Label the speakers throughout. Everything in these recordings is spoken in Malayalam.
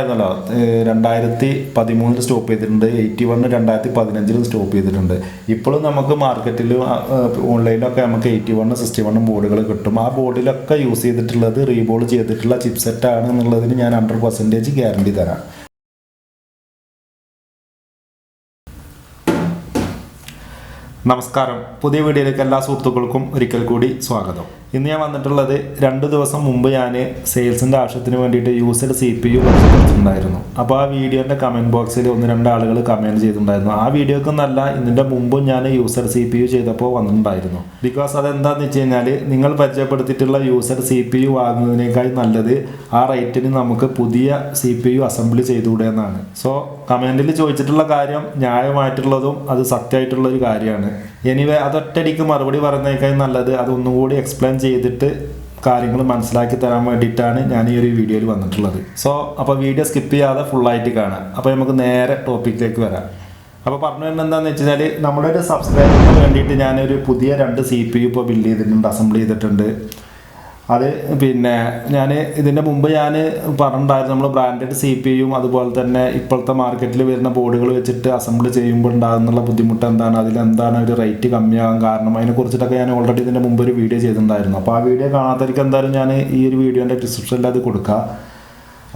Speaker 1: ആയിരുന്നല്ലോ രണ്ടായിരത്തി പതിമൂന്നിൽ സ്റ്റോപ്പ് ചെയ്തിട്ടുണ്ട്. എയ്റ്റി വണ്ണ് രണ്ടായിരത്തി പതിനഞ്ചിലും സ്റ്റോപ്പ് ചെയ്തിട്ടുണ്ട്. ഇപ്പോഴും നമുക്ക് മാർക്കറ്റിലും ഓൺലൈനിലൊക്കെ നമുക്ക് എയ്റ്റി വണ്ണ് സിക്സ്റ്റി വണ്ണും ബോർഡുകൾ കിട്ടും. ആ ബോർഡിലൊക്കെ യൂസ് ചെയ്തിട്ടുള്ളത് റീബോൾ ചെയ്തിട്ടുള്ള ചിപ്സെറ്റ് ആണ് എന്നുള്ളതിന് ഞാൻ ഹൺഡ്രഡ് പെർസെന്റേജ് ഗ്യാരണ്ടി തരാം. നമസ്കാരം. പുതിയ വീഡിയോയിലേക്ക് എല്ലാ സുഹൃത്തുക്കൾക്കും ഒരിക്കൽ കൂടി സ്വാഗതം. ഇന്ന് ഞാൻ വന്നിട്ടുള്ളത് രണ്ട് ദിവസം മുമ്പ് ഞാൻ സെയിൽസിന്റെ ആവശ്യത്തിന് വേണ്ടിയിട്ട് യൂസ്ഡ് സി പി യു വെച്ചിട്ടുണ്ടായിരുന്നു അപ്പോൾ ആ വീഡിയോന്റെ കമന്റ് ബോക്സിൽ ഒന്ന് രണ്ട് ആളുകൾ കമന്റ് ചെയ്തിട്ടുണ്ടായിരുന്നു. ആ വീഡിയോക്ക് നല്ല ഇതിന്റെ മുമ്പും ഞാൻ യൂസർ സി പി യു ചെയ്തപ്പോൾ വന്നിട്ടുണ്ടായിരുന്നു. ബിക്കോസ് അതെന്താണെന്ന് വെച്ച് കഴിഞ്ഞാൽ നിങ്ങൾ പരിചയപ്പെടുത്തിയിട്ടുള്ള യൂസർ സി പി യു വാങ്ങുന്നതിനേക്കാൾ നല്ലത് ആ റേറ്റിന് നമുക്ക് പുതിയ സി പി യു അസംബ്ലി ചെയ്തുകൂടെ എന്നാണ്. സോ കമന്റിൽ ചോദിച്ചിട്ടുള്ള കാര്യം ന്യായമായിട്ടുള്ളതും അത് സത്യമായിട്ടുള്ള ഒരു കാര്യമാണ്. എനിവേ അതൊറ്റടിക്ക് മറുപടി പറയുന്നതിനേക്കാൾ നല്ലത് അതൊന്നും കൂടി എക്സ്പ്ലെയിൻ ചെയ്തിട്ട് കാര്യങ്ങൾ മനസ്സിലാക്കി തരാൻ വേണ്ടിയിട്ടാണ് ഞാൻ ഈ ഒരു വീഡിയോയിൽ വന്നിട്ടുള്ളത്. സോ അപ്പോൾ വീഡിയോ സ്കിപ്പ് ചെയ്യാതെ ഫുള്ളായിട്ട് കാണാം. അപ്പോൾ നമുക്ക് നേരെ ടോപ്പിക്കിലേക്ക് വരാം. അപ്പോൾ പറഞ്ഞു വരുന്നത് എന്താണെന്ന് വെച്ച് കഴിഞ്ഞാൽ നമ്മുടെ ഒരു സബ്സ്ക്രൈബറിന് വേണ്ടിയിട്ട് ഞാനൊരു പുതിയ രണ്ട് സി പി യു ഇപ്പോൾ ബിൽഡ് ചെയ്തിട്ടുണ്ട് അസംബിൾ ചെയ്തിട്ടുണ്ട്. അത് പിന്നെ ഞാൻ ഇതിന്റെ മുമ്പ് ഞാൻ പറഞ്ഞിട്ടുണ്ടായിരുന്നു നമ്മൾ ബ്രാൻഡഡ് സി പി യും അതുപോലെ തന്നെ ഇപ്പോഴത്തെ മാർക്കറ്റിൽ വരുന്ന ബോർഡുകൾ വെച്ചിട്ട് അസംബിൾ ചെയ്യുമ്പോൾ ഉണ്ടാകുന്നുള്ള ബുദ്ധിമുട്ട് എന്താണ്? അതിലെന്താണ് ഒരു റേറ്റ് കമ്മിയാകാൻ കാരണം? അതിനെക്കുറിച്ചിട്ടൊക്കെ ഞാൻ ഓൾറെഡി ഇതിന്റെ മുമ്പ് ഒരു വീഡിയോ ചെയ്തിട്ടുണ്ടായിരുന്നു. അപ്പോൾ ആ വീഡിയോ കാണാത്തവർക്ക് എന്തായാലും ഞാൻ ഈ ഒരു വീഡിയോന്റെ ഡിസ്ക്രിപ്ഷനിൽ അത് കൊടുക്കാം.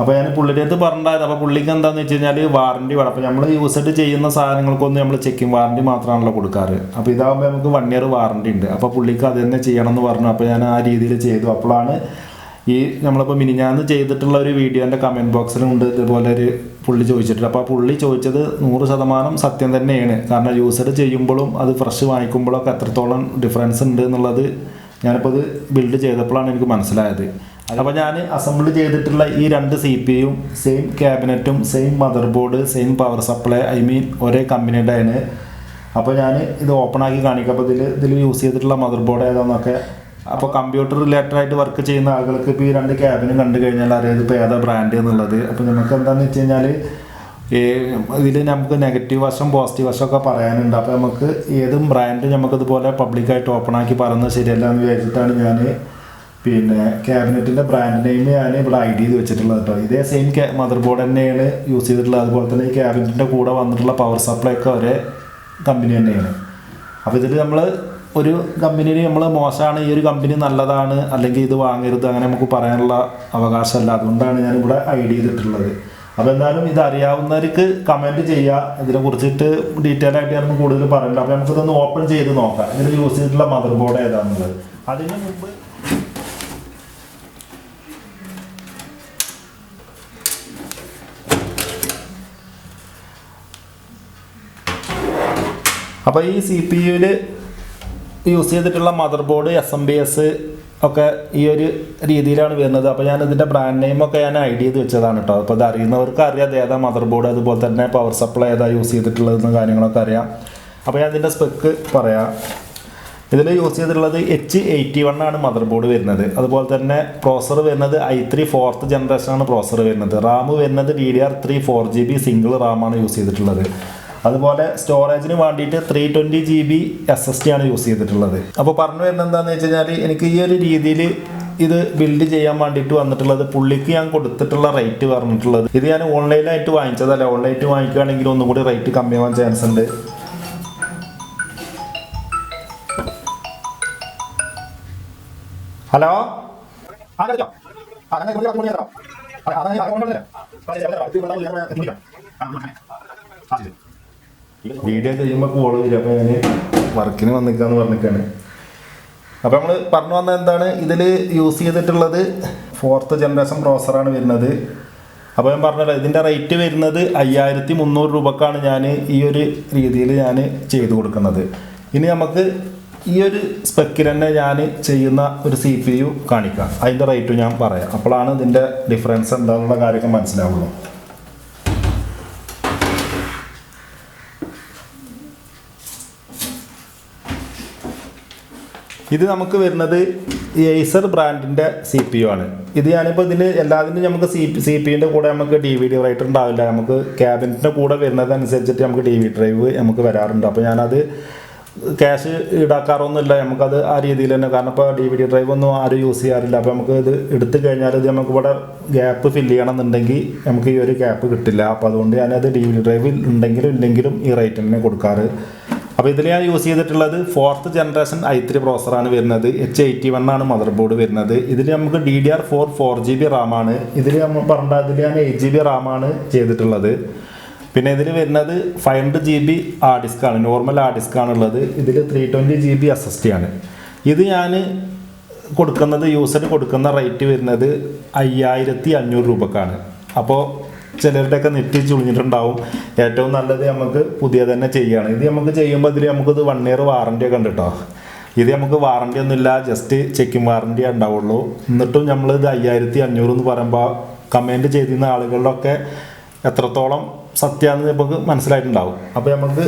Speaker 1: അപ്പോൾ ഞാൻ പുള്ളിയുടെ അടുത്ത് പറഞ്ഞിട്ടായത് അപ്പോൾ പുള്ളിക്ക് എന്താണെന്ന് വെച്ച് കഴിഞ്ഞാൽ വാറണ്ടി വേണം. അപ്പോൾ നമ്മൾ യൂസഡ് ചെയ്യുന്ന സാധനങ്ങൾക്കൊന്നും നമ്മൾ ചെക്കിങ് വാറണ്ടി മാത്രമാണല്ലോ കൊടുക്കാറ്. അപ്പോൾ ഇതാകുമ്പോൾ നമുക്ക് വൺ ഇയർ വാറണ്ടി ഉണ്ട്. അപ്പോൾ പുള്ളിക്ക് അത് തന്നെ ചെയ്യണം എന്ന് പറഞ്ഞു. അപ്പോൾ ഞാൻ ആ രീതിയിൽ ചെയ്തു. അപ്പോഴാണ് ഈ നമ്മളിപ്പോൾ മിനിഞ്ഞാന്ന് ചെയ്തിട്ടുള്ള ഒരു വീഡിയോന്റെ കമന്റ് ബോക്സിലുണ്ട് ഇതുപോലെ ഒരു പുള്ളി ചോദിച്ചിട്ടുണ്ട്. അപ്പോൾ ആ പുള്ളി ചോദിച്ചത് നൂറ് ശതമാനം സത്യം തന്നെയാണ്. കാരണം യൂസർ ചെയ്യുമ്പോഴും അത് ഫ്രഷ് വാങ്ങിക്കുമ്പോഴൊക്കെ എത്രത്തോളം ഡിഫറൻസ് ഉണ്ട് എന്നുള്ളത് ഞാനിപ്പോൾ അത് ബിൽഡ് ചെയ്തപ്പോഴാണ് എനിക്ക് മനസ്സിലായത്. അപ്പോൾ ഞാൻ അസംബിൾ ചെയ്തിട്ടുള്ള ഈ രണ്ട് സി പി യും same ക്യാബിനറ്റും same motherboard same power supply I mean ഒരേ കമ്പനിയുടെ ആണ് അപ്പോൾ ഞാൻ ഇത് ഓപ്പൺ ആക്കി കാണിക്കാം. അപ്പോൾ ഇതിൽ ഇതിൽ യൂസ് ചെയ്തിട്ടുള്ള മദർ ബോർഡ് ഏതാണെന്നൊക്കെ അപ്പോൾ കമ്പ്യൂട്ടർ റിലേറ്റഡ് ആയിട്ട് വർക്ക് ചെയ്യുന്ന ആളുകൾക്ക് ഇപ്പോൾ ഈ രണ്ട് ക്യാബിനും കണ്ടു കഴിഞ്ഞാൽ അറിയാം ഇപ്പൊ ഏതാ ബ്രാൻഡ് എന്നുള്ളത്. അപ്പോൾ നമുക്ക് എന്താണെന്ന് വെച്ച് കഴിഞ്ഞാൽ ഇതിൽ നമുക്ക് നെഗറ്റീവ് വശം പോസിറ്റീവ് വശം ഒക്കെ പറയാനുണ്ട്. അപ്പോൾ നമുക്ക് ഏതും ബ്രാൻഡ് നമുക്ക് ഇതുപോലെ പബ്ലിക്കായിട്ട് ഓപ്പൺ ആക്കി പറയുന്നത് ശരിയല്ല എന്ന് വിചാരിച്ചിട്ടാണ് ഞാൻ പിന്നെ ക്യാബിനറ്റിന്റെ ബ്രാൻഡ് നെയിം ഞാൻ ഇവിടെ ഐ ഡി ചെയ്ത് വെച്ചിട്ടുള്ളത് കേട്ടോ ഇതേ സെയിം മദർ ബോർഡ് തന്നെയാണ് യൂസ് ചെയ്തിട്ടുള്ളത്. അതുപോലെ തന്നെ ഈ ക്യാബിനറ്റിന്റെ കൂടെ വന്നിട്ടുള്ള പവർ സപ്ലൈ ഒക്കെ ഒരേ കമ്പനി തന്നെയാണ്. അപ്പോൾ ഇതിൽ നമ്മൾ ഒരു കമ്പനിയിൽ നമ്മൾ മോശമാണ് ഈ ഒരു കമ്പനി നല്ലതാണ് അല്ലെങ്കിൽ ഇത് വാങ്ങരുത് അങ്ങനെ നമുക്ക് പറയാനുള്ള അവകാശമല്ല. അതുകൊണ്ടാണ് ഞാൻ ഇവിടെ ഐ ഡി ചെയ്തിട്ടുള്ളത്. അപ്പോൾ എന്തായാലും ഇത് അറിയാവുന്നവർക്ക് കമന്റ് ചെയ്യുക ഇതിനെ കുറിച്ചിട്ട് ഡീറ്റെയിൽ ആയിട്ട് നമുക്ക് കൂടുതൽ പറയണ്ട. അപ്പോൾ നമുക്കിതൊന്ന് ഓപ്പൺ ചെയ്ത് നോക്കാം. ഇതിൽ യൂസ് ചെയ്തിട്ടുള്ള മദർ ബോർഡ് ഏതാണെന്നുള്ളത് അതിന് മുമ്പ് അപ്പോൾ ഈ സി പി യുവിൽ യൂസ് ചെയ്തിട്ടുള്ള motherboard S M B S ഒക്കെ ഈ ഒരു രീതിയിലാണ് വരുന്നത്. അപ്പോൾ ഞാൻ ഇതിന്റെ ബ്രാൻഡ് നെയിമൊക്കെ ഞാൻ ഐ ഡി ചെയ്ത് വെച്ചതാണ് കേട്ടോ അപ്പോൾ ഇത് അറിയുന്നവർക്ക് അറിയാം അത് ഏതാ മദർ ബോർഡ് അതുപോലെ തന്നെ പവർ സപ്ലൈ ഏതാ യൂസ് ചെയ്തിട്ടുള്ളതെന്ന് കാര്യങ്ങളൊക്കെ അറിയാം. അപ്പോൾ ഞാൻ ഇതിന്റെ സ്പെക്ക് പറയാം. ഇതിൽ യൂസ് ചെയ്തിട്ടുള്ളത് എച്ച് എയ്റ്റി വൺ ആണ് മദർ ബോർഡ് വരുന്നത്. അതുപോലെ തന്നെ പ്രോസർ വരുന്നത് ഐ ത്രീ ഫോർത്ത് ജനറേഷനാണ് പ്രോസർ വരുന്നത്. റാം വരുന്നത് D D R three four G B single റാമാണ് use ചെയ്തിട്ടുള്ളത്. അതുപോലെ സ്റ്റോറേജിന് വേണ്ടിയിട്ട് three twenty G B S S D ആണ് യൂസ് ചെയ്തിട്ടുള്ളത്. അപ്പോൾ പറഞ്ഞു വരുന്നത് എന്താണെന്ന് വെച്ച് കഴിഞ്ഞാൽ എനിക്ക് ഈ ഒരു രീതിയിൽ ഇത് ബിൽഡ് ചെയ്യാൻ വേണ്ടിയിട്ട് വന്നിട്ടുള്ളത് പുള്ളിക്ക് ഞാൻ കൊടുത്തിട്ടുള്ള റേറ്റ് പറഞ്ഞിട്ടുള്ളത്. ഇത് ഞാൻ ഓൺലൈനായിട്ട് വാങ്ങിച്ചതല്ല. ഓൺലൈനായിട്ട് വാങ്ങിക്കുകയാണെങ്കിൽ ഒന്നും കൂടി റേറ്റ് കമ്മിയാവാൻ ചാൻസ് ഉണ്ട്. ഹലോ? വീഡിയോ ചെയ്യുമ്പോൾ കോൾ വരും. അപ്പോൾ ഞാൻ വർക്കിന് വന്നിക്കാന്ന് പറഞ്ഞിട്ടാണ്. അപ്പോൾ നമ്മൾ പറഞ്ഞു വന്നത് എന്താണ്? ഇതിൽ യൂസ് ചെയ്തിട്ടുള്ളത് ഫോർത്ത് ജനറേഷൻ പ്രോസറാണ് വരുന്നത്. അപ്പോൾ ഞാൻ പറഞ്ഞല്ലോ ഇതിന്റെ റേറ്റ് വരുന്നത് അയ്യായിരത്തി മുന്നൂറ് രൂപക്കാണ് ഞാൻ ഈ ഒരു രീതിയിൽ ഞാൻ ചെയ്തു കൊടുക്കുന്നത്. ഇനി നമുക്ക് ഈ ഒരു സ്പെക്കിൽ തന്നെ ഞാൻ ചെയ്യുന്ന ഒരു സി പി യു കാണിക്കാം. അതിന്റെ റേറ്റും ഞാൻ പറയാം. അപ്പോഴാണ് ഇതിന്റെ ഡിഫറൻസ് എന്താണെന്നുള്ള കാര്യമൊക്കെ മനസ്സിലാവുള്ളൂ. ഇത് നമുക്ക് വരുന്നത് ഏസർ ബ്രാൻഡിന്റെ സി പി യു ആണ്. ഇത് ഞാനിപ്പോൾ ഇതിൽ എല്ലാത്തിനും നമുക്ക് സി പി സി പി യുടെ കൂടെ നമുക്ക് ഡി വി ഡി റൈറ്റർ ഉണ്ടാവില്ല. നമുക്ക് ക്യാബിനറ്റിന്റെ കൂടെ വരുന്നതനുസരിച്ചിട്ട് നമുക്ക് ഡി വി ഡ്രൈവ് നമുക്ക് വരാറുണ്ട്. അപ്പോൾ ഞാനത് ക്യാഷ് ഈടാക്കാറൊന്നുമില്ല. നമുക്കത് ആ രീതിയിൽ തന്നെ. കാരണം ഇപ്പോൾ ഡി വി ഡി ഡ്രൈവ് ഒന്നും ആരും യൂസ് ചെയ്യാറില്ല. അപ്പോൾ നമുക്ക് ഇത് എടുത്തു കഴിഞ്ഞാൽ ഇത് നമുക്ക് ഇവിടെ ഗ്യാപ്പ് ഫില്ല് ചെയ്യണം എന്നുണ്ടെങ്കിൽ നമുക്ക് ഈ ഒരു ഗ്യാപ്പ് കിട്ടില്ല. അപ്പോൾ അതുകൊണ്ട് ഞാനത് ഡി വി ഡി ഡ്രൈവ് ഉണ്ടെങ്കിലും ഇല്ലെങ്കിലും ഈ റേറ്റ് തന്നെ കൊടുക്കാറ്. അപ്പോൾ ഇതിൽ ഞാൻ യൂസ് ചെയ്തിട്ടുള്ളത് ഫോർത്ത് ജനറേഷൻ ഐ ത്രീ പ്രോസറാണ് വരുന്നത്. എച്ച് എയ്റ്റി വൺ ആണ് മദർ ബോർഡ് വരുന്നത്. ഇതിൽ നമുക്ക് D D R four four G B റാമാണ് ഇതിൽ നമ്മൾ പറഞ്ഞ ഇതിൽ ഞാൻ എയ്റ്റ് ജി ബി റാമാണ് ചെയ്തിട്ടുള്ളത്. പിന്നെ ഇതിൽ വരുന്നത് ഫൈവ് ഹൺഡ്രഡ് ജി ബി ആ ഡിസ്ക് ആണ് നോർമൽ ആ ഡിസ്ക് ആണുള്ളത്. ഇതിൽ three twenty G B S S D ആണ്. ഇത് ഞാൻ കൊടുക്കുന്നത് യൂസറിന് കൊടുക്കുന്ന റേറ്റ് വരുന്നത് അയ്യായിരത്തി അഞ്ഞൂറ് രൂപക്കാണ്. അപ്പോൾ ചിലരുടെയൊക്കെ നെറ്റ് ചുളിഞ്ഞിട്ടുണ്ടാവും. ഏറ്റവും നല്ലത് നമുക്ക് പുതിയ തന്നെ ചെയ്യുകയാണ് ഇത് നമുക്ക് ചെയ്യുമ്പോൾ ഇതിൽ നമുക്കിത് വൺ ഇയർ വാറണ്ടി ഒക്കെ ഉണ്ട് കേട്ടോ ഇത് നമുക്ക് വാറണ്ടി ഒന്നുമില്ല ജസ്റ്റ് ചെക്കിങ് വാറണ്ടി ഉണ്ടാവുള്ളൂ. എന്നിട്ടും നമ്മൾ ഇത് അയ്യായിരത്തി അഞ്ഞൂറ് എന്ന് പറയുമ്പോൾ കമന്റ് ചെയ്തിരുന്ന ആളുകളിലൊക്കെ എത്രത്തോളം സത്യമാണെന്ന് നമുക്ക് മനസ്സിലായിട്ടുണ്ടാവും. അപ്പോൾ നമുക്ക്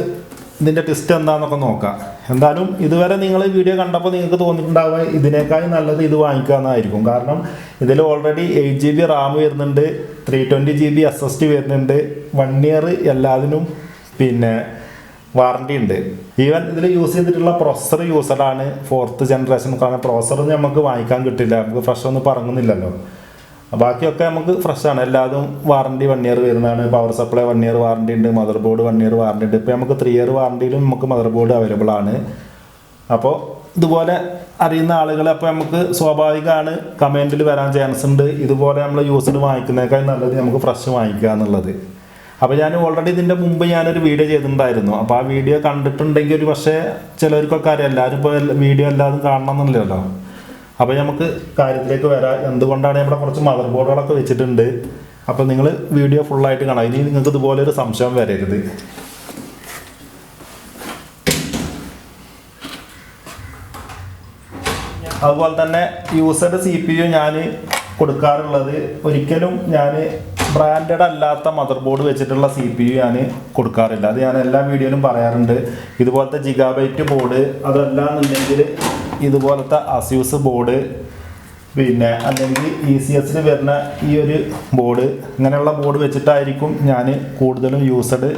Speaker 1: ഇതിന്റെ ടെസ്റ്റ് എന്താണെന്നൊക്കെ നോക്കാം. എന്തായാലും ഇതുവരെ നിങ്ങൾ വീഡിയോ കണ്ടപ്പോൾ നിങ്ങൾക്ക് തോന്നിയിട്ടുണ്ടാവുക ഇതിനേക്കാൾ നല്ലത് ഇത് വാങ്ങിക്കാമെന്നായിരിക്കും കാരണം ഇതിൽ already eight G B RAM വരുന്നുണ്ട് three twenty G B S S D വരുന്നുണ്ട് വൺ ഇയർ എല്ലാത്തിനും പിന്നെ വാറണ്ടി ഉണ്ട്. ഈവൻ ഇതിൽ യൂസ് ചെയ്തിട്ടുള്ള പ്രൊസർ യൂസഡാണ് ഫോർത്ത് ജനറേഷൻ കാരണം പ്രൊസസർ നമുക്ക് വാങ്ങിക്കാൻ കിട്ടില്ല. നമുക്ക് ഫ്രഷ് ഒന്നും പറങ്ങുന്നില്ലല്ലോ. ബാക്കിയൊക്കെ നമുക്ക് ഫ്രഷ് ആണ്. എല്ലാതും വാറണ്ടി വൺ ഇയർ വരുന്നതാണ്. Power supply one year warranty ഉണ്ട്. Mother board one year warranty ഉണ്ട്. ഇപ്പോൾ നമുക്ക് ത്രീ ഇയർ വാറണ്ടിയിലും നമുക്ക് മദർ ബോർഡ് അവൈലബിൾ ആണ്. അപ്പോൾ ഇതുപോലെ അറിയുന്ന ആളുകളെ അപ്പോൾ നമുക്ക് സ്വാഭാവികമാണ് കമന്റിൽ വരാൻ ചാൻസ് ഉണ്ട്. ഇതുപോലെ നമ്മൾ യൂസ്ഡ് വാങ്ങിക്കുന്നതിനേക്കാൾ നല്ലത് നമുക്ക് ഫ്രഷ് വാങ്ങിക്കുക എന്നുള്ളത്. അപ്പോൾ ഞാൻ ഓൾറെഡി ഇതിന്റെ മുമ്പ് ഞാനൊരു വീഡിയോ ചെയ്തിട്ടുണ്ടായിരുന്നു. അപ്പോൾ ആ വീഡിയോ കണ്ടിട്ടുണ്ടെങ്കിൽ ഒരു പക്ഷേ ചിലർക്കൊക്കെ അറിയാം. എല്ലാവരും ഇപ്പോൾ വീഡിയോ എല്ലാവരും കാണണം എന്നില്ലല്ലോ. അപ്പോൾ നമുക്ക് കാര്യത്തിലേക്ക് വരാം. എന്തുകൊണ്ടാണ് നമ്മുടെ കുറച്ച് മദർ ബോർഡുകളൊക്കെ വെച്ചിട്ടുണ്ട്? അപ്പോൾ നിങ്ങൾ വീഡിയോ ഫുള്ളായിട്ട് കാണാം. ഇനി നിങ്ങൾക്ക് ഇതുപോലെ ഒരു സംശയം വരരുത്. അതുപോലെ തന്നെ യൂസറുടെ സി പി യു ഞാൻ കൊടുക്കാറുള്ളത്. ഒരിക്കലും ഞാൻ ബ്രാൻഡഡ് അല്ലാത്ത മദർ ബോർഡ് വെച്ചിട്ടുള്ള സി പി യു ഞാൻ കൊടുക്കാറില്ല. അത് ഞാൻ എല്ലാ വീഡിയോയിലും പറയാറുണ്ട്. ഇതുപോലത്തെ ജിഗാബൈറ്റ് ബോർഡ് അതല്ലാന്നുണ്ടെങ്കിൽ ഇതുപോലത്തെ അസ്യൂസ് ബോർഡ് പിന്നെ അല്ലെങ്കിൽ ഇ സി എസിൽ വരുന്ന ഈ ഒരു ബോർഡ് ഇങ്ങനെയുള്ള ബോർഡ് വെച്ചിട്ടായിരിക്കും ഞാൻ കൂടുതലും യൂസ്ഡ്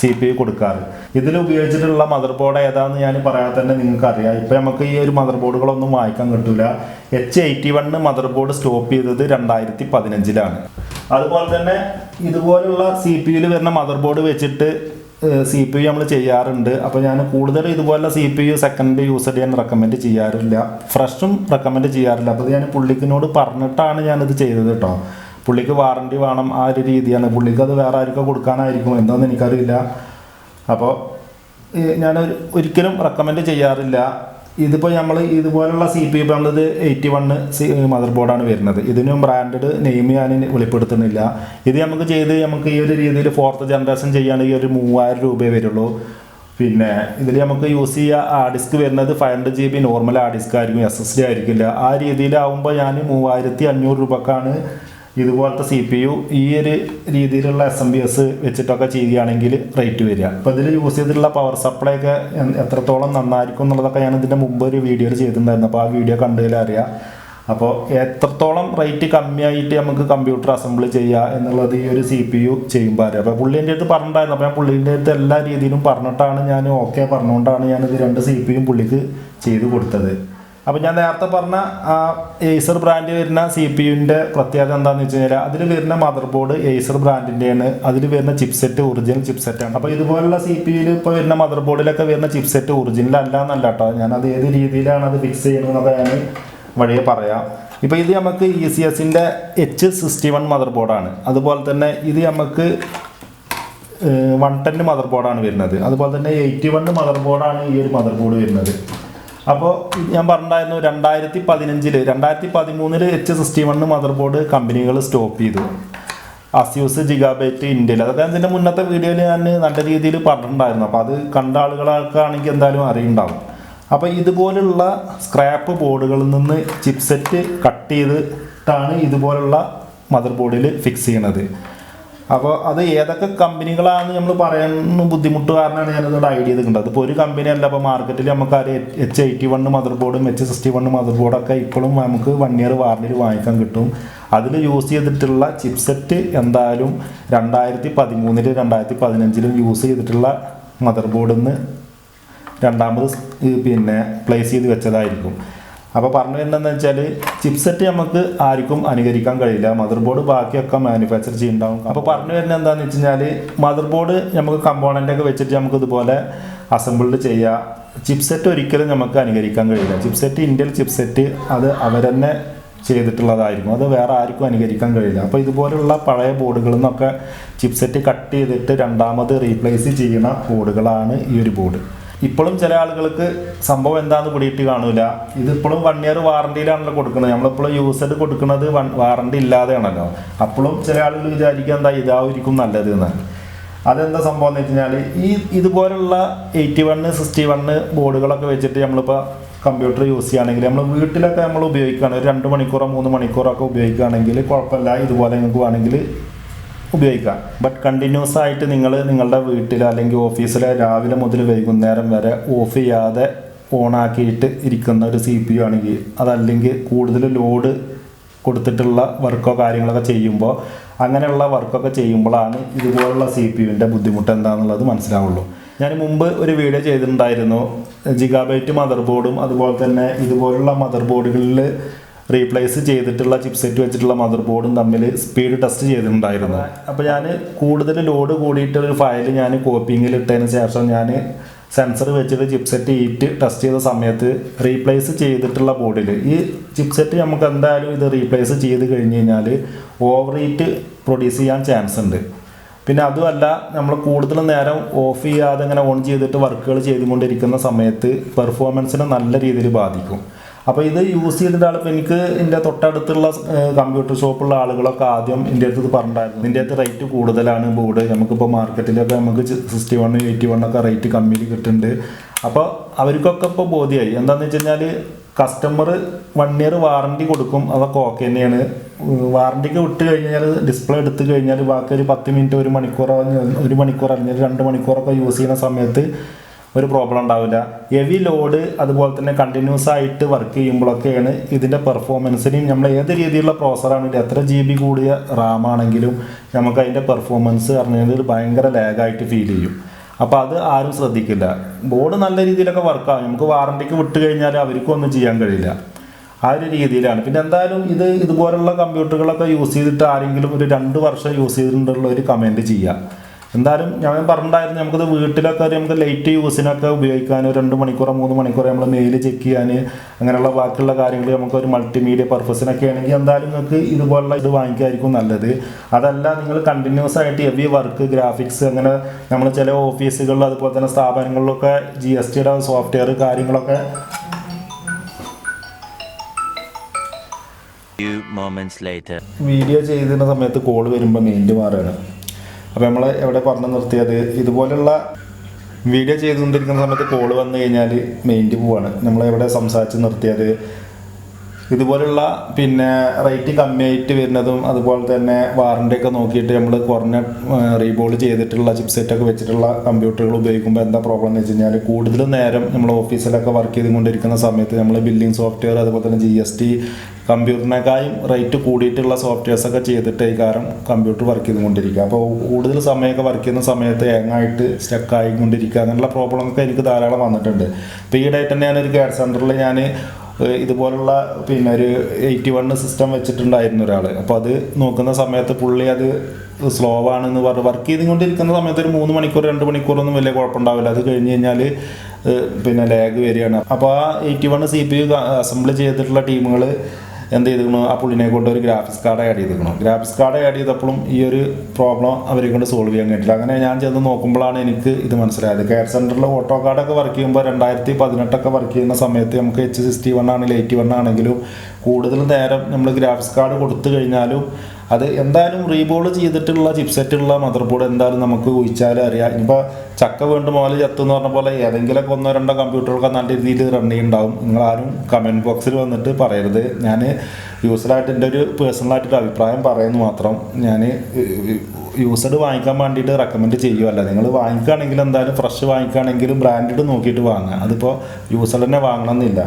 Speaker 1: സി പി യു കൊടുക്കാറ്. ഇതിൽ ഉപയോഗിച്ചിട്ടുള്ള മദർ ബോർഡ് ഏതാണെന്ന് ഞാൻ പറയാതെ തന്നെ നിങ്ങൾക്ക് അറിയാം ഇപ്പം നമുക്ക് ഈ ഒരു മദർ ബോർഡുകളൊന്നും വായിക്കാൻ കിട്ടില്ല H eighty one motherboard stop ചെയ്തത് രണ്ടായിരത്തി പതിനഞ്ചിലാണ്. അതുപോലെ തന്നെ ഇതുപോലുള്ള സി പി യുവിൽ വരുന്ന മദർ ബോർഡ് വെച്ചിട്ട് സി പി യു നമ്മൾ ചെയ്യാറുണ്ട്. അപ്പോൾ ഞാൻ കൂടുതൽ ഇതുപോലെ C P U second user ഞാൻ റെക്കമെൻഡ് ചെയ്യാറില്ല. ഫ്രഷും റെക്കമെൻഡ് ചെയ്യാറില്ല. അപ്പോൾ ഞാൻ പുള്ളിക്കിനോട് പറഞ്ഞിട്ടാണ് ഞാനിത് ചെയ്തത് കേട്ടോ പുള്ളിക്ക് വാറണ്ടി വേണം ആ ഒരു രീതിയാണ്. പുള്ളിക്ക് അത് വേറെ ആർക്കും കൊടുക്കാനായിരിക്കും. എന്താണെന്ന് എനിക്കറിയില്ല. അപ്പോൾ ഞാൻ ഒരിക്കലും റെക്കമെൻഡ് ചെയ്യാറില്ല. ഇതിപ്പോൾ നമ്മൾ ഇതുപോലുള്ള സി പി നമ്മളത് എയ്റ്റി വണ്ണ് സി മദർ ബോർഡാണ് വരുന്നത്. ഇതിനും ബ്രാൻഡഡ് നെയിം ഞാൻ വെളിപ്പെടുത്തുന്നില്ല. ഇത് നമുക്ക് ചെയ്ത് നമുക്ക് ഈ ഒരു രീതിയിൽ ഫോർത്ത് ജനറേഷൻ ചെയ്യുകയാണെങ്കിൽ ഒരു മൂവായിരം രൂപയെ വരുള്ളൂ. പിന്നെ ഇതിൽ നമുക്ക് യൂസ് ചെയ്യുക ആ ഡിസ്ക് വരുന്നത് five hundred G B normal ആ ഡിസ്ക് ആയിരിക്കും എസ് എസ് ഡി ആയിരിക്കില്ല. ആ രീതിയിലാവുമ്പോൾ ഞാൻ മൂവായിരത്തി അഞ്ഞൂറ് രൂപക്കാണ് ഇതുപോലത്തെ സി പി യു ഈ ഒരു രീതിയിലുള്ള എസ് എം ബി എസ് വെച്ചിട്ടൊക്കെ ചെയ്യുകയാണെങ്കിൽ റേറ്റ് വരിക. അപ്പോൾ ഇതിൽ യൂസ് ചെയ്തിട്ടുള്ള പവർ സപ്ലൈ ഒക്കെ എത്രത്തോളം നന്നായിരിക്കും എന്നുള്ളതൊക്കെ ഞാൻ ഇതിന്റെ മുമ്പ് ഒരു വീഡിയോ ചെയ്തിട്ടുണ്ടായിരുന്നു. അപ്പോൾ ആ വീഡിയോ കണ്ടതിൽ അറിയാം. അപ്പോൾ എത്രത്തോളം റേറ്റ് കമ്മിയായിട്ട് നമുക്ക് കമ്പ്യൂട്ടർ അസംബിൾ ചെയ്യുക എന്നുള്ളത് ഈ ഒരു സി പി യു ചെയ്യുമ്പോൾ അറിയാം. അപ്പോൾ പുള്ളീന്റെ അടുത്ത് പറഞ്ഞിട്ടുണ്ടായിരുന്നു. അപ്പോൾ ഞാൻ പുള്ളീന്റെ അടുത്ത് എല്ലാ രീതിയിലും പറഞ്ഞിട്ടാണ് ഞാൻ ഓക്കെ പറഞ്ഞുകൊണ്ടാണ് ഞാനിത് രണ്ട് സി പി യും പുള്ളിക്ക് ചെയ്ത് കൊടുത്തത്. അപ്പോൾ ഞാൻ നേരത്തെ പറഞ്ഞ ഏസർ ബ്രാൻഡ് വരുന്ന സി പി യുവിന്റെ പ്രത്യേകത എന്താണെന്ന് വെച്ച് കഴിഞ്ഞാൽ അതിൽ വരുന്ന മദർ ബോർഡ് ഏസർ ബ്രാൻഡിന്റെയാണ് അതിൽ വരുന്ന ചിപ്സെറ്റ് ഒറിജിനൽ ചിപ്സെറ്റാണ് അപ്പോൾ ഇതുപോലുള്ള സി പി യുയിൽ ഇപ്പോൾ വരുന്ന മദർ ബോർഡിലൊക്കെ വരുന്ന ചിപ്സെറ്റ് ഒറിജിനൽ അല്ല എന്നല്ല കേട്ടോ ഞാൻ അത് ഏത് രീതിയിലാണ് അത് ഫിക്സ് ചെയ്യുന്നത് ഞാൻ വഴിയെ പറയാം. ഇപ്പോൾ ഇത് നമുക്ക് ഇ സി എസിന്റെ എച്ച് സിക്സ്റ്റി വൺ മദർ ബോർഡാണ് അതുപോലെ തന്നെ ഇത് നമുക്ക് വൺ ടെൻ മദർ ബോർഡാണ് വരുന്നത്. അതുപോലെ തന്നെ എയ്റ്റി വൺ മദർ ബോർഡാണ് ഈ ഒരു മദർ ബോർഡ് വരുന്നത്. അപ്പോൾ ഞാൻ പറഞ്ഞിട്ടുണ്ടായിരുന്നു രണ്ടായിരത്തി പതിനഞ്ചിൽ രണ്ടായിരത്തി പതിമൂന്നിൽ H sixty one mother board കമ്പനികൾ സ്റ്റോപ്പ് ചെയ്തു. അസ്യൂസ് ജിഗാബേറ്റ് ഇന്ത്യയിൽ അതൊക്കെ അതിന്റെ മുന്നത്തെ വീഡിയോയിൽ ഞാൻ നല്ല രീതിയിൽ പറഞ്ഞിട്ടുണ്ടായിരുന്നു. അപ്പോൾ അത് കണ്ട ആളുകളൊക്കെ എന്തായാലും അറിയുണ്ടാവും. അപ്പോൾ ഇതുപോലുള്ള സ്ക്രാപ്പ് ബോർഡുകളിൽ നിന്ന് ചിപ്സെറ്റ് കട്ട് ചെയ്തിട്ടാണ് ഇതുപോലുള്ള മദർ ബോർഡിൽ ഫിക്സ് ചെയ്യണത്. അപ്പോൾ അത് ഏതൊക്കെ കമ്പനികളാണെന്ന് നമ്മൾ പറയാൻ ബുദ്ധിമുട്ട് കാരണമാണ് ഞാനതോട് ഐഡിയ ചെയ്തിട്ടുണ്ട് അതിപ്പോൾ ഒരു കമ്പനി അല്ല അപ്പോൾ മാർക്കറ്റിൽ നമുക്ക് അറിയാം എച്ച് എയ്റ്റി വണ്ണ് മദർ ബോർഡും എച്ച് സിക്സ്റ്റി വണ്ണ് മദർ ബോർഡൊക്കെ ഇപ്പോഴും നമുക്ക് വൺ ഇയർ വാറണ്ടിയിൽ വാങ്ങിക്കാൻ കിട്ടും. അതിൽ യൂസ് ചെയ്തിട്ടുള്ള ചിപ്സെറ്റ് എന്തായാലും രണ്ടായിരത്തി പതിമൂന്നിലും രണ്ടായിരത്തി പതിനഞ്ചിലും യൂസ് ചെയ്തിട്ടുള്ള മദർ ബോർഡിൽ നിന്ന് രണ്ടാമത് പിന്നെ പ്ലേസ് ചെയ്ത് വെച്ചതായിരിക്കും. അപ്പോൾ പറഞ്ഞു വരുന്നതെന്ന് വെച്ചാൽ ചിപ്സെറ്റ് നമുക്ക് ആർക്കും അനുകരിക്കാൻ കഴിയില്ല. മദർ ബോർഡ് ബാക്കിയൊക്കെ മാനുഫാക്ചർ ചെയ്യുന്നുണ്ടാവും അപ്പോൾ പറഞ്ഞു വരുന്നത് എന്താണെന്ന് വെച്ച് കഴിഞ്ഞാൽ മദർ ബോർഡ് നമുക്ക് കമ്പോണന്റ് ഒക്കെ വെച്ചിട്ട് നമുക്ക് ഇതുപോലെ അസംബിൾഡ് ചെയ്യാം. ചിപ്സെറ്റ് ഒരിക്കലും നമുക്ക് അനുകരിക്കാൻ കഴിയില്ല. ചിപ്സെറ്റ് ഇന്ത്യയിൽ ചിപ്സെറ്റ് അത് അവരെന്നെ ചെയ്തിട്ടുള്ളതായിരിക്കും. അത് വേറെ ആർക്കും അനുകരിക്കാൻ കഴിയില്ല. അപ്പോൾ ഇതുപോലുള്ള പഴയ ബോർഡുകളിൽ നിന്നൊക്കെ ചിപ്സെറ്റ് കട്ട് ചെയ്തിട്ട് രണ്ടാമത് റീപ്ലേസ് ചെയ്യുന്ന ബോർഡുകളാണ് ഈ ഒരു ബോർഡ് ഇപ്പോഴും ചില ആളുകൾക്ക് സംഭവം എന്താണെന്ന് പിടിയിട്ട് കാണൂല. ഇതിപ്പോഴും വൺ ഇയർ വാറണ്ടിയിലാണല്ലോ കൊടുക്കുന്നത്. നമ്മളിപ്പോഴും യൂസഡ് കൊടുക്കുന്നത് വാറണ്ടി ഇല്ലാതെയാണല്ലോ. അപ്പോഴും ചില ആളുകൾ വിചാരിക്കുക എന്താ ഇതായിരിക്കും നല്ലത് എന്നാണ് അതെന്താ സംഭവം എന്ന് വെച്ച് കഴിഞ്ഞാൽ ഈ ഇതുപോലുള്ള എയ്റ്റി വണ്ണ് സിക്സ്റ്റി വണ്ണ് ബോർഡുകളൊക്കെ വെച്ചിട്ട് നമ്മളിപ്പോൾ കമ്പ്യൂട്ടർ യൂസ് ചെയ്യുകയാണെങ്കിൽ നമ്മൾ വീട്ടിലൊക്കെ നമ്മൾ ഉപയോഗിക്കുകയാണ് ഒരു രണ്ട് മണിക്കൂറോ മൂന്ന് മണിക്കൂറോ ഒക്കെ ഉപയോഗിക്കുകയാണെങ്കിൽ കുഴപ്പമില്ല. ഇതുപോലെ നിങ്ങൾക്ക് വേണമെങ്കിൽ ഉപയോഗിക്കാം ബട്ട് കണ്ടിന്യൂസ് ആയിട്ട് നിങ്ങൾ നിങ്ങളുടെ വീട്ടിൽ അല്ലെങ്കിൽ ഓഫീസിൽ രാവിലെ മുതൽ വൈകുന്നേരം വരെ ഓഫ് ചെയ്യാതെ ഓണാക്കിയിട്ട് ഇരിക്കുന്ന ഒരു സി പി യു ആണെങ്കിൽ അതല്ലെങ്കിൽ കൂടുതൽ ലോഡ് കൊടുത്തിട്ടുള്ള വർക്കോ കാര്യങ്ങളൊക്കെ ചെയ്യുമ്പോൾ അങ്ങനെയുള്ള വർക്കൊക്കെ ചെയ്യുമ്പോഴാണ് ഇതുപോലുള്ള സി പി യുവിന്റെ ബുദ്ധിമുട്ട് എന്താണെന്നുള്ളത് മനസ്സിലാവുള്ളൂ. ഞാൻ മുമ്പ് ഒരു വീഡിയോ ചെയ്തിട്ടുണ്ടായിരുന്നു. ജിഗാബൈറ്റ് മദർ ബോർഡും അതുപോലെ തന്നെ ഇതുപോലുള്ള മദർ ബോർഡുകളിൽ റീപ്ലേസ് ചെയ്തിട്ടുള്ള ചിപ്സെറ്റ് വെച്ചിട്ടുള്ള മദർ ബോർഡും തമ്മിൽ സ്പീഡ് ടെസ്റ്റ് ചെയ്തിട്ടുണ്ടായിരുന്നു. അപ്പോൾ ഞാൻ കൂടുതൽ ലോഡ് കൂടിയിട്ടുള്ള ഒരു ഫയൽ ഞാൻ കോപ്പിങ്ങിൽ ഇട്ടതിന് ശേഷം ഞാൻ സെൻസർ വെച്ചിട്ട് ചിപ്സെറ്റ് ഈറ്റ് ടെസ്റ്റ് ചെയ്ത സമയത്ത് റീപ്ലേസ് ചെയ്തിട്ടുള്ള ബോർഡിൽ ഈ ചിപ്സെറ്റ് നമുക്ക് എന്തായാലും ഇത് റീപ്ലേസ് ചെയ്ത് കഴിഞ്ഞ് കഴിഞ്ഞാൽ ഓവർ ഹീറ്റ് പ്രൊഡ്യൂസ് ചെയ്യാൻ ചാൻസ് ഉണ്ട്. പിന്നെ അതുമല്ല നമ്മൾ കൂടുതൽ നേരം ഓഫ് ചെയ്യാതെ ഇങ്ങനെ ഓൺ ചെയ്തിട്ട് വർക്കുകൾ ചെയ്തുകൊണ്ടിരിക്കുന്ന സമയത്ത് പെർഫോമൻസിനെ നല്ല രീതിയിൽ ബാധിക്കും. അപ്പോൾ ഇത് യൂസ് ചെയ്തിട്ട് ആളിപ്പോൾ എനിക്ക് എന്റെ തൊട്ടടുത്തുള്ള കമ്പ്യൂട്ടർ ഷോപ്പുള്ള ആളുകളൊക്കെ ആദ്യം എന്റെ അടുത്ത് പറഞ്ഞിട്ടുണ്ടായിരുന്നു. ഇതിന്റെ അടുത്ത് റേറ്റ് കൂടുതലാണ് ബോർഡ് നമുക്കിപ്പോൾ മാർക്കറ്റിലൊക്കെ നമുക്ക് സിക്സ്റ്റി വൺ എയ്റ്റി വൺ ഒക്കെ റേറ്റ് കമ്മിയിൽ കിട്ടുന്നുണ്ട്. അപ്പോൾ അവർക്കൊക്കെ ഇപ്പോൾ ബോധ്യമായി എന്താണെന്ന് വെച്ച് കഴിഞ്ഞാൽ കസ്റ്റമർ വൺ ഇയർ വാറണ്ടി കൊടുക്കും. അതൊക്കെ ഓക്കെ തന്നെയാണ്. വാറണ്ടിക്ക് വിട്ട് കഴിഞ്ഞാൽ ഡിസ്പ്ലേ എടുത്തു കഴിഞ്ഞാൽ ബാക്കി ഒരു പത്ത് മിനിറ്റ് ഒരു മണിക്കൂറോ ഒരു മണിക്കൂർ അല്ലെങ്കിൽ രണ്ട് മണിക്കൂറൊക്കെ യൂസ് ചെയ്യുന്ന സമയത്ത് ഒരു പ്രോബ്ലം ഉണ്ടാവില്ല. ഹെവി ലോഡ് അതുപോലെ തന്നെ കണ്ടിന്യൂസ് ആയിട്ട് വർക്ക് ചെയ്യുമ്പോഴൊക്കെയാണ് ഇതിന്റെ പെർഫോമൻസിനെയും നമ്മൾ ഏത് രീതിയിലുള്ള പ്രോസറാണെങ്കിലും എത്ര ജി ബി കൂടിയ റാം ആണെങ്കിലും നമുക്ക് അതിന്റെ പെർഫോമൻസ് പറഞ്ഞതിൽ ഭയങ്കര ലാഗായിട്ട് ഫീൽ ചെയ്യും. അപ്പോൾ അത് ആരും ശ്രദ്ധിക്കില്ല. ബോർഡ് നല്ല രീതിയിലൊക്കെ വർക്കാവും നമുക്ക് വാറണ്ടിക്ക് വിട്ട് കഴിഞ്ഞാൽ അവർക്കും ഒന്നും ചെയ്യാൻ കഴിയില്ല. ആ ഒരു രീതിയിലാണ്. പിന്നെ എന്തായാലും ഇത് ഇതുപോലുള്ള കമ്പ്യൂട്ടറുകളൊക്കെ യൂസ് ചെയ്തിട്ട് ആരെങ്കിലും ഒരു രണ്ട് വർഷം യൂസ് ചെയ്തിട്ടുള്ള ഒരു കമന്റ് ചെയ്യാം. എന്തായാലും ഞാൻ പറഞ്ഞിട്ടുണ്ടായിരുന്നു നമുക്കത് വീട്ടിലൊക്കെ നമുക്ക് ലൈറ്റ് യൂസിനൊക്കെ ഉപയോഗിക്കാൻ രണ്ട് മണിക്കൂറോ മൂന്ന് മണിക്കൂറോ നമ്മൾ മെയിൽ ചെക്ക് ചെയ്യാൻ അങ്ങനെയുള്ള ബാക്കിയുള്ള കാര്യങ്ങൾ നമുക്ക് ഒരു മൾട്ടിമീഡിയ പർപ്പസിനൊക്കെ ആണെങ്കിൽ എന്തായാലും നിങ്ങൾക്ക് ഇതുപോലുള്ള ഇത് വാങ്ങിക്കായിരിക്കും നല്ലത് അതല്ല നിങ്ങൾ കണ്ടിന്യൂസ് ആയിട്ട് ഹെവി വർക്ക് ഗ്രാഫിക്സ് അങ്ങനെ നമ്മൾ ചില ഓഫീസുകളിൽ അതുപോലെ തന്നെ സ്ഥാപനങ്ങളിലൊക്കെ ജി എസ് ടിയുടെ സോഫ്റ്റ്വെയർ കാര്യങ്ങളൊക്കെ. വീഡിയോ ചെയ്തിരുന്ന സമയത്ത് കോൾ വരുമ്പോൾ മെയിന്റ് മാറുകയാണ് അപ്പോൾ നമ്മൾ എവിടെ പറഞ്ഞു നിർത്തിയത്? ഇതുപോലുള്ള വീഡിയോ ചെയ്തുകൊണ്ടിരിക്കുന്ന സമയത്ത് കോൾ വന്നു കഴിഞ്ഞാൽ മെയിന്റ് പോവാണ്. നമ്മൾ എവിടെ സംസാരിച്ച് നിർത്തിയത്? ഇതുപോലുള്ള പിന്നെ റേറ്റ് കമ്മിയായിട്ട് വരുന്നതും അതുപോലെ തന്നെ വാറണ്ടി ഒക്കെ നോക്കിയിട്ട് നമ്മൾ കുറഞ്ഞ റീബോൾ ചെയ്തിട്ടുള്ള ചിപ്സെറ്റൊക്കെ വെച്ചിട്ടുള്ള കമ്പ്യൂട്ടറുകൾ ഉപയോഗിക്കുമ്പോൾ എന്താ പ്രോബ്ലം എന്ന് വെച്ച് കഴിഞ്ഞാൽ കൂടുതൽ നേരം നമ്മൾ ഓഫീസിലൊക്കെ വർക്ക് ചെയ്തുകൊണ്ടിരിക്കുന്ന സമയത്ത് നമ്മൾ ബില്ലിംഗ് സോഫ്റ്റ്വെയർ അതുപോലെ തന്നെ ജി എസ് ടി കമ്പ്യൂട്ടറിനേക്കാളും റേറ്റ് കൂടിയിട്ടുള്ള സോഫ്റ്റ്വെയർസ് ഒക്കെ ചെയ്തിട്ട് ഈ കാരണം കമ്പ്യൂട്ടർ വർക്ക് ചെയ്തുകൊണ്ടിരിക്കുക. അപ്പോൾ കൂടുതൽ സമയമൊക്കെ വർക്ക് ചെയ്യുന്ന സമയത്ത് എങ്ങായിട്ട് സ്റ്റക്ക് ആയിക്കൊണ്ടിരിക്കുക അങ്ങനെയുള്ള പ്രോബ്ലം ഒക്കെ എനിക്ക് ധാരാളം വന്നിട്ടുണ്ട്. ഇപ്പോൾ ഈ ഡേറ്റ് തന്നെ ഞാനൊരു കെയർ സെന്ററിൽ ഞാൻ ഇതുപോലുള്ള പിന്നെ ഒരു എയ്റ്റി വൺ സിസ്റ്റം വെച്ചിട്ടുണ്ടായിരുന്നു ഒരാൾ അപ്പോൾ അത് നോക്കുന്ന സമയത്ത് പുള്ളി അത് സ്ലോ ആണെന്ന് പറഞ്ഞ് വർക്ക് ചെയ്തുകൊണ്ടിരിക്കുന്ന സമയത്ത് ഒരു മൂന്ന് മണിക്കൂർ രണ്ട് മണിക്കൂറൊന്നും വലിയ കുഴപ്പമുണ്ടാവില്ല. അത് കഴിഞ്ഞ് കഴിഞ്ഞാൽ പിന്നെ ലാഗ് വരികയാണ്. അപ്പോൾ ആ eighty one C P U assemble ചെയ്തിട്ടുള്ള ടീമുകൾ എന്ത് ചെയ്തിരിക്കണു? ആ പുള്ളിനെ കൊണ്ട് ഒരു ഗ്രാഫിക്സ് കാർഡ് ആഡ് ചെയ്തിരിക്കണം. ഗ്രാഫിക്സ് കാർഡ് ആഡ് ചെയ്തപ്പോഴും ഈ ഒരു പ്രോബ്ലം അവരെ കൊണ്ട് സോൾവ് ചെയ്യാൻ കഴിഞ്ഞില്ല. അങ്ങനെ ഞാൻ ചെന്ന് നോക്കുമ്പോഴാണ് എനിക്ക് ഇത് മനസ്സിലായത്. കെയർ സെന്ററിൽ ഓട്ടോ കാർഡൊക്കെ വർക്ക് ചെയ്യുമ്പോൾ രണ്ടായിരത്തി പതിനെട്ടൊക്കെ വർക്ക് ചെയ്യുന്ന സമയത്ത് നമുക്ക് എച്ച് സിക്സ്റ്റി വൺ ആണെങ്കിലും എയ്റ്റി വൺ ആണെങ്കിലും കൂടുതൽ നേരം നമ്മൾ ഗ്രാഫിക്സ് കാർഡ് കൊടുത്തു കഴിഞ്ഞാലും അത് എന്തായാലും റീബോൾ ചെയ്തിട്ടുള്ള ചിപ്സെറ്റുള്ള മദർ ബോർഡ് എന്തായാലും നമുക്ക് ഒഴിച്ചാലും അറിയാം. ഇനിയിപ്പോൾ ചക്ക വീണ്ടും മുതൽ ചത്തു എന്ന് പറഞ്ഞ പോലെ ഏതെങ്കിലുമൊക്കെ ഒന്നോ രണ്ടോ കമ്പ്യൂട്ടറൊക്കെ നല്ല രീതിയിൽ റൺ ചെയ്യുന്നുണ്ടാവും നിങ്ങളാരും കമന്റ് ബോക്സിൽ വന്നിട്ട് പറയരുത്. ഞാൻ യൂസറായിട്ട് എന്റെ ഒരു പേഴ്സണലായിട്ടൊരു അഭിപ്രായം പറയുന്നു മാത്രം. ഞാൻ യൂസഡ് വാങ്ങിക്കാൻ വേണ്ടിയിട്ട് റെക്കമെൻഡ് ചെയ്യുമല്ല നിങ്ങൾ വാങ്ങിക്കുകയാണെങ്കിൽ എന്തായാലും ഫ്രഷ് വാങ്ങിക്കുകയാണെങ്കിലും ബ്രാൻഡഡ് നോക്കിയിട്ട് വാങ്ങുക. അതിപ്പോൾ യൂസർ തന്നെ വാങ്ങണമെന്നില്ല.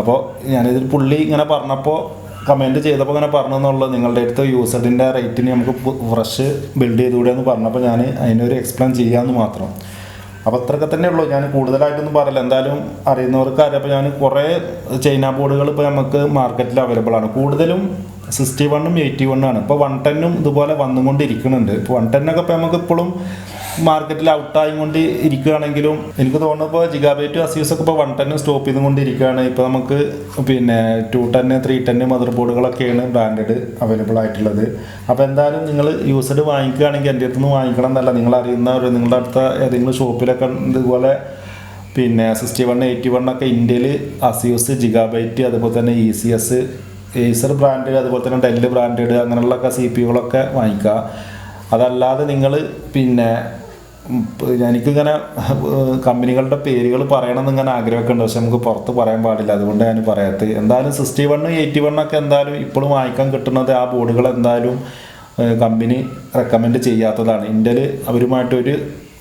Speaker 1: അപ്പോൾ ഞാനിതിൽ പുള്ളി ഇങ്ങനെ പറഞ്ഞപ്പോൾ കമന്റ് ചെയ്തപ്പോൾ അങ്ങനെ പറഞ്ഞെന്നുള്ളത് നിങ്ങളുടെ അടുത്ത് യൂസറിന്റെ റേറ്റിന് നമുക്ക് ഫ്രഷ് ബിൽഡ് ചെയ്തുകൂടെ എന്ന് പറഞ്ഞപ്പോൾ ഞാൻ അതിനൊരു എക്സ്പ്ലെയിൻ ചെയ്യാമെന്ന് മാത്രം. അപ്പോൾ അത്രയൊക്കെ തന്നെ ഉള്ളൂ ഞാൻ കൂടുതലായിട്ടൊന്നും പറയില്ല. എന്തായാലും അറിയുന്നവർക്ക് അറിയാം. അപ്പോൾ ഞാൻ കുറേ ചൈന ബോർഡുകൾ ഇപ്പോൾ നമുക്ക് മാർക്കറ്റിൽ അവൈലബിൾ ആണ്. കൂടുതലും സിക്സ്റ്റി വണ്ണും എയ്റ്റി ആണ് ഇപ്പോൾ വൺ ടെന്നും ഇതുപോലെ വന്നുകൊണ്ടിരിക്കുന്നുണ്ട്. ഇപ്പോൾ വൺ ടെന്നൊക്കെ ഇപ്പോൾ നമുക്ക് ഇപ്പോഴും മാർക്കറ്റിൽ ഔട്ടായി കൊണ്ട് ഇരിക്കുകയാണെങ്കിലും എനിക്ക് തോന്നുന്നു ഇപ്പോൾ ജിഗാബൈറ്റ് അസ്യൂസ് ഒക്കെ ഇപ്പോൾ വൺ ടെന്ന് സ്റ്റോപ്പ് ചെയ്തുകൊണ്ടിരിക്കുകയാണ് ഇപ്പോൾ നമുക്ക് പിന്നെ two ten three ten mother ബോർഡുകളൊക്കെയാണ് ബ്രാൻഡഡ് അവൈലബിൾ ആയിട്ടുള്ളത്. അപ്പോൾ എന്തായാലും നിങ്ങൾ യൂസ്ഡ് വാങ്ങിക്കുകയാണെങ്കിൽ എന്റെ അടുത്ത് നിന്ന് വാങ്ങിക്കണം എന്നല്ല. നിങ്ങൾ അറിയുന്ന ഒരു നിങ്ങളുടെ അടുത്ത ഏതെങ്കിലും ഷോപ്പിലൊക്കെ ഇതുപോലെ പിന്നെ സിക്സ്റ്റി വൺ എയ്റ്റി വൺ ഒക്കെ ഇന്ത്യയിൽ അസ്യൂസ് ജിഗാബൈറ്റ് അതുപോലെ തന്നെ E C S Acer brand അതുപോലെ തന്നെ ഡെല്ല് ബ്രാൻഡഡ് അങ്ങനെയുള്ള സി പി യുകളൊക്കെ വാങ്ങിക്കുക. അതല്ലാതെ നിങ്ങൾ പിന്നെ എനിക്കിങ്ങനെ കമ്പനികളുടെ പേരുകൾ പറയണമെന്ന് ഇങ്ങനെ ആഗ്രഹമൊക്കെ ഉണ്ട് പക്ഷെ നമുക്ക് പുറത്ത് പറയാൻ പാടില്ല. അതുകൊണ്ട് ഞാൻ പറയാത്തത് എന്തായാലും സിക്സ്റ്റി വൺ എയ്റ്റി വണ്ണൊക്കെ എന്തായാലും ഇപ്പോഴും വാങ്ങിക്കാൻ കിട്ടുന്നത് ആ ബോർഡുകൾ എന്തായാലും കമ്പനി റെക്കമെൻഡ് ചെയ്യാത്തതാണ്. ഇന്ത്യയിൽ അവരുമായിട്ടൊരു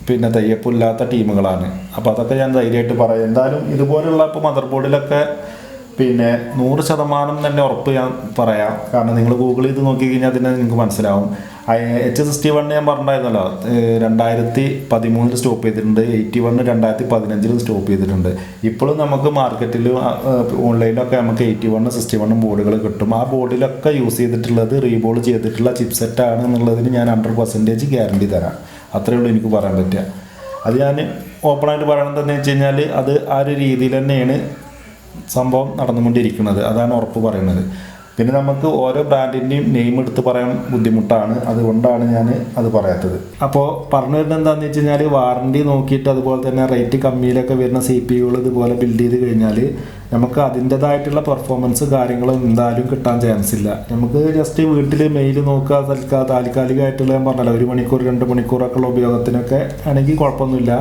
Speaker 1: പിന്നെ തയ്യപ്പില്ലാത്ത ടീമുകളാണ്. അപ്പോൾ അതൊക്കെ ഞാൻ ധൈര്യമായിട്ട് പറയാം. എന്തായാലും ഇതുപോലുള്ള ഇപ്പോൾ മദർ ബോർഡിലൊക്കെ പിന്നെ നൂറ് ശതമാനം തന്നെ ഉറപ്പ് ഞാൻ പറയാം. കാരണം നിങ്ങൾ ഗൂഗിൾ ചെയ്ത് നോക്കി കഴിഞ്ഞാൽ തന്നെ നിങ്ങൾക്ക് മനസ്സിലാവും. എച്ച് സിക്സ്റ്റി വൺ ഞാൻ പറഞ്ഞിട്ടുണ്ടായിരുന്നല്ലോ. രണ്ടായിരത്തി പതിമൂന്നിൽ സ്റ്റോപ്പ് ചെയ്തിട്ടുണ്ട്. എയ്റ്റി വൺ രണ്ടായിരത്തി പതിനഞ്ചിലും സ്റ്റോപ്പ് ചെയ്തിട്ടുണ്ട്. ഇപ്പോഴും നമുക്ക് മാർക്കറ്റിൽ ഓൺലൈനിലൊക്കെ നമുക്ക് എയ്റ്റി വണ്ണും സിക്സ്റ്റി വണ്ണും ബോർഡുകൾ കിട്ടും. ആ ബോർഡിലൊക്കെ യൂസ് ചെയ്തിട്ടുള്ളത് റീബോൾ ചെയ്തിട്ടുള്ള ചിപ്സെറ്റ് ആണ് എന്നുള്ളതിന് ഞാൻ ഹൺഡ്രഡ് പെർസെന്റേജ് ഗ്യാരണ്ടി തരാം. അത്രയേ ഉള്ളൂ എനിക്ക് പറയാൻ പറ്റുക. അത് ഞാൻ ഓപ്പണായിട്ട് പറയണത് വെച്ച് കഴിഞ്ഞാൽ അത് ആ ഒരു രീതിയിൽ തന്നെയാണ് സംഭവം നടന്നുകൊണ്ടിരിക്കുന്നത്. അതാണ് ഉറപ്പ് പറയുന്നത്. പിന്നെ നമുക്ക് ഓരോ ബ്രാൻഡിന്റെയും നെയിം എടുത്ത് പറയാൻ ബുദ്ധിമുട്ടാണ്. അതുകൊണ്ടാണ് ഞാൻ അത് പറയാത്തത്. അപ്പോൾ പറഞ്ഞു വരുന്നത് എന്താണെന്ന് വെച്ച് കഴിഞ്ഞാൽ വാറണ്ടി നോക്കിയിട്ട് അതുപോലെ തന്നെ റേറ്റ് കമ്മിയിലൊക്കെ വരുന്ന സി പി യുകൾ ഇതുപോലെ ബിൽഡ് ചെയ്ത് കഴിഞ്ഞാൽ നമുക്ക് അതിന്റെതായിട്ടുള്ള പെർഫോമൻസ് കാര്യങ്ങൾ എന്തായാലും കിട്ടാൻ ചാൻസ് ഇല്ല. നമുക്ക് ജസ്റ്റ് വീട്ടിൽ മെയിൽ നോക്കുക തൽക്കാ താൽക്കാലികമായിട്ടുള്ള ഞാൻ പറഞ്ഞല്ലോ ഒരു മണിക്കൂർ രണ്ട് മണിക്കൂറൊക്കെ ഉള്ള ഉപയോഗത്തിനൊക്കെ ആണെങ്കിൽ കുഴപ്പമൊന്നുമില്ല.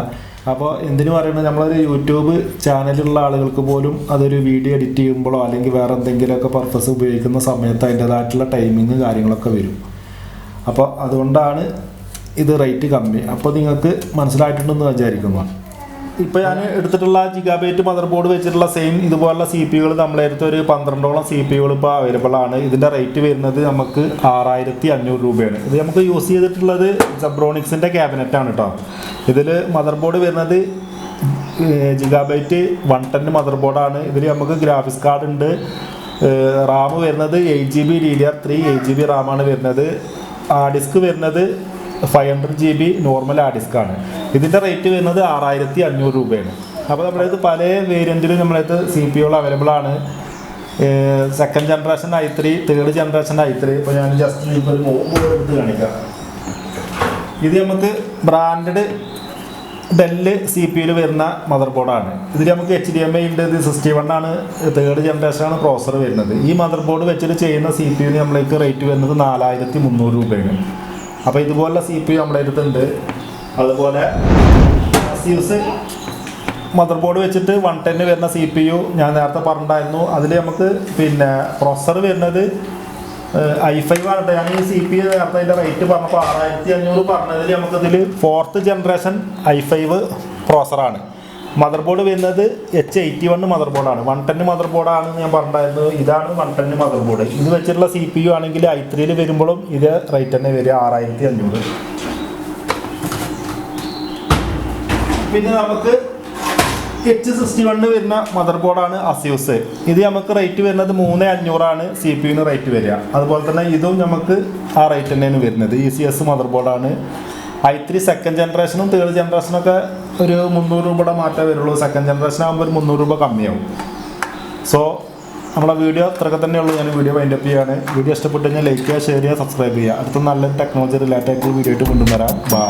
Speaker 1: അപ്പോൾ എന്തിനു പറയുന്നത്? നമ്മളൊരു യൂട്യൂബ് ചാനലുള്ള ആളുകൾക്ക് പോലും അതൊരു വീഡിയോ എഡിറ്റ് ചെയ്യുമ്പോഴോ അല്ലെങ്കിൽ വേറെ എന്തെങ്കിലുമൊക്കെ പർപ്പസ് ഉപയോഗിക്കുന്ന സമയത്ത് അതിന്റെതായിട്ടുള്ള ടൈമിങ് കാര്യങ്ങളൊക്കെ വരും. അപ്പോൾ അതുകൊണ്ടാണ് ഇത് റേറ്റ് കമ്മി. അപ്പോൾ നിങ്ങൾക്ക് മനസ്സിലായിട്ടുണ്ടെന്ന് വിചാരിക്കുന്നു. ഇപ്പോൾ ഞാൻ എടുത്തിട്ടുള്ള ജിഗാബേറ്റ് മദർ ബോർഡ് വെച്ചിട്ടുള്ള സെയിം ഇതുപോലുള്ള സി പി യുകൾ നമ്മളെ അടുത്ത് ഒരു പന്ത്രണ്ടോളം സി പി അവൈലബിൾ ആണ്. ഇതിന്റെ റേറ്റ് വരുന്നത് നമുക്ക് ആറായിരത്തി അഞ്ഞൂറ് രൂപയാണ്. ഇത് നമുക്ക് യൂസ് ചെയ്തിട്ടുള്ളത് സബ്രോണിക്സിന്റെ ക്യാബിനറ്റാണ് കേട്ടോ ഇതിൽ മദർ ബോർഡ് വരുന്നത് ജിഗാബൈറ്റ് വൺ ടെൻ മദർ ബോർഡാണ് ഇതിൽ നമുക്ക് ഗ്രാഫിക്സ് കാർഡ് ഉണ്ട്. റാം വരുന്നത് eight G B D D R three eight G B റാമാണ് വരുന്നത്. ആ ഡിസ്ക് വരുന്നത് five hundred G B normal ആ ഡിസ്ക് ആണ്. ഇതിന്റെ റേറ്റ് വരുന്നത് ആറായിരത്തി അഞ്ഞൂറ് രൂപയാണ്. അപ്പോൾ നമ്മുടെ ഇത് പല വേരിയന്റിലും നമ്മളത് സി പി യുകൾ അവൈലബിൾ ആണ്. Second generation I three third generation I three ഇപ്പോൾ ഞാൻ ജസ്റ്റ് എടുത്ത് കാണിക്കാം. ഇത് നമുക്ക് ബ്രാൻഡഡ് ഡെല്ല് സി പി യുയിൽ വരുന്ന മദർ ബോർഡാണ് ഇതിൽ നമുക്ക് എച്ച് ഡി എം ഐ ഉണ്ട് ഇത് സിക്സ്റ്റി വൺ ആണ് തേർഡ് ജനറേഷനാണ് പ്രോസർ വരുന്നത്. ഈ മദർ ബോർഡ് വെച്ചിട്ട് ചെയ്യുന്ന സി പി യുവിന് നമ്മളേക്ക് റേറ്റ് വരുന്നത് നാലായിരത്തി മുന്നൂറ് രൂപയാണ്. അപ്പോൾ ഇതുപോലെ സി പി നമ്മുടെ അടുത്തുണ്ട്. അതുപോലെ യൂസ് മദർ ബോർഡ് വെച്ചിട്ട് വൺ ടെന്ന് വരുന്ന സി പി യു ഞാൻ നേരത്തെ പറഞ്ഞിട്ടുണ്ടായിരുന്നു. അതിൽ നമുക്ക് പിന്നെ പ്രൊസർ വരുന്നത് ഐ ഫൈവ് ആണ്. ഞാൻ ഈ സി പി നേരത്തെ അതിന്റെ റേറ്റ് പറഞ്ഞപ്പോൾ ആറായിരത്തി അഞ്ഞൂറ് പറഞ്ഞതിൽ നമുക്കിതിൽ ഫോർത്ത് ജനറേഷൻ ഐ ഫൈവ് പ്രോസറാണ് മദർ ബോർഡ് വരുന്നത് എച്ച് എയ്റ്റി വൺ മദർ ബോർഡാണ് വൺ ടെന്ന് മദർ ബോർഡാണ് ഞാൻ പറഞ്ഞിട്ടുണ്ടായിരുന്നു. ഇതാണ് വൺ ടെന്ന് മദർ ബോർഡ് ഇത് വെച്ചിട്ടുള്ള സി പി യു ആണെങ്കിൽ ഐ ത്രീയിൽ വരുമ്പോഴും ഇത് റേറ്റ് തന്നെ വരിക ആറായിരത്തി അഞ്ഞൂറ്. പിന്നെ നമുക്ക് എച്ച് സിക്സ്റ്റി വണ്ണ് വരുന്ന മദർ ബോർഡാണ് അസ്യൂസ് ഇത് നമുക്ക് റേറ്റ് വരുന്നത് മൂന്ന് അഞ്ഞൂറാണ് സി പി യുവിന് റേറ്റ് വരിക. അതുപോലെ തന്നെ ഇതും നമുക്ക് ആ റേറ്റ് തന്നെയാണ് വരുന്നത്. ഇ സി എസ് മദർ ബോർഡാണ് ഐ ത്രീ സെക്കൻഡ് ജനറേഷനും തേർഡ് ജനറേഷനൊക്കെ ഒരു മുന്നൂറ് രൂപയുടെ മാറ്റമേ വരുള്ളൂ. സെക്കൻഡ് ജനറേഷൻ ആകുമ്പോൾ ഒരു മുന്നൂറ് രൂപ കമ്മിയാവും. സോ നമ്മളെ വീഡിയോ അത്രയൊക്കെ തന്നെയുള്ളൂ. ഞാൻ വീഡിയോ വൈൻഡ് അപ്പ് വീഡിയോ ഇഷ്ടപ്പെട്ട് കഴിഞ്ഞാൽ ലൈക്ക് ചെയ്യുക ഷെയർ ചെയ്യുക സബ്സ്ക്രൈബ് ചെയ്യുക. അടുത്ത നല്ലൊരു ടെക്നോളജി റിലേറ്റഡ് ആയിട്ടുള്ള വീഡിയോ ആയിട്ട് കൊണ്ടുവരാം ബൈ